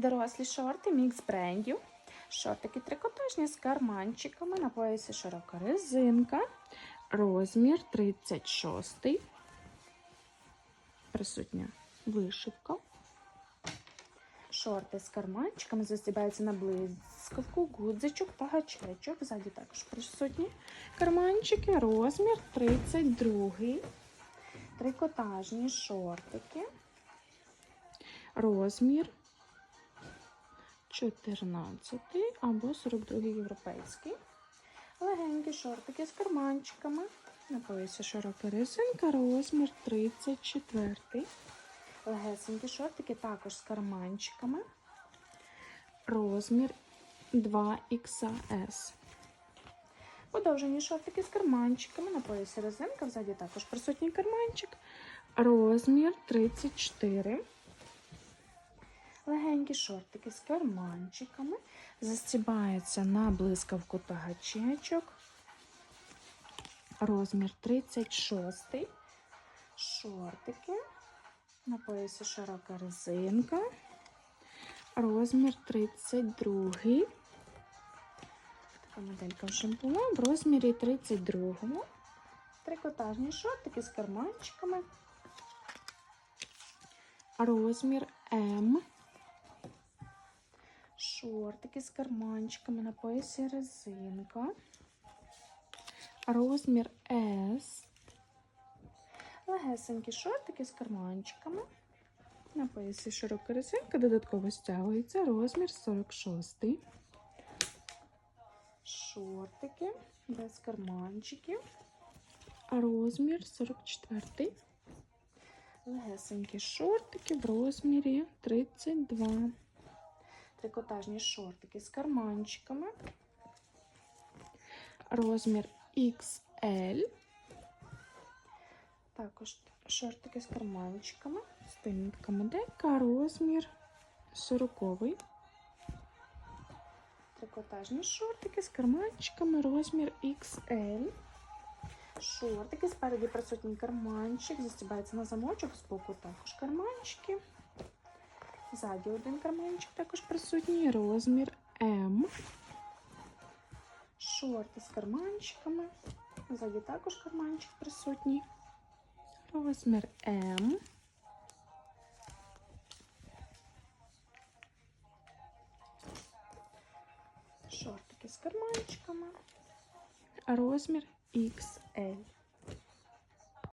Дорослі шорти, мікс брендів. Шортики трикотажні з карманчиками. На поясі широка резинка. Розмір 36. Присутня вишивка. Шорти з карманчиками застібаються на блискавку, гудзичок та гачечок. Ззаді також присутні карманчики. Розмір 32. Трикотажні шортики. Розмір 14 або 42 європейський. Легенькі шортики з карманчиками. На поясі широка резинка, розмір 34. Легесенькі шортики також з карманчиками. Розмір 2XS. Подовжені шортики з карманчиками. На поясі резинка, взаді також присутній карманчик. Розмір 34. Легенькі шортики з карманчиками. Застібаються на блискавку та гачечок. Розмір 36. Шортики. На поясі широка резинка. Розмір 32. Така моделька вже була в розмірі 32. Трикотажні шортики з карманчиками. Розмір М. Шортики з карманчиками на поясі резинка. Розмір S. Легесенькі шортики з карманчиками. На поясі широка резинка додатково стягується. Розмір 46. Шортики без карманчиків. Розмір 44. Легесенькі шортики в розмірі 32. Трикотажні шортики з карманчиками. Розмір XL. Також шортики з карманчиками. Стильненька моделька. Розмір 40. Трикотажні шортики з карманчиками. Розмір XL. Шортики. Спереді присутній карманчик. Застібається на замочок, збоку також карманчики. Ззаді один карманчик також присутній. Розмір М. Шорти з карманчиками. Ззаді також карманчик присутній. Розмір М. Шортики з карманчиками. Розмір XL.